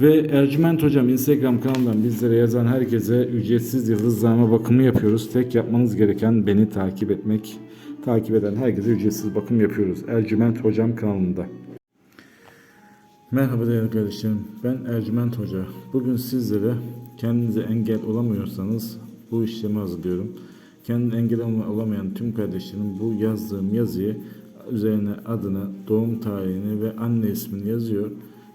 Ve Ercüment Hocam Instagram kanalından bizlere yazan herkese ücretsiz yıldızlama bakımı yapıyoruz. Tek yapmanız gereken beni takip etmek. Takip eden herkese ücretsiz bakım yapıyoruz. Ercüment Hocam kanalında. Merhaba değerli kardeşlerim. Ben Ercüment Hoca. Bugün sizlere kendinize engel olamıyorsanız bu işlemi hazırlıyorum. Kendine engel olamayan tüm kardeşlerim bu yazdığım yazıyı üzerine adını, doğum tarihini ve anne ismini yazıyor.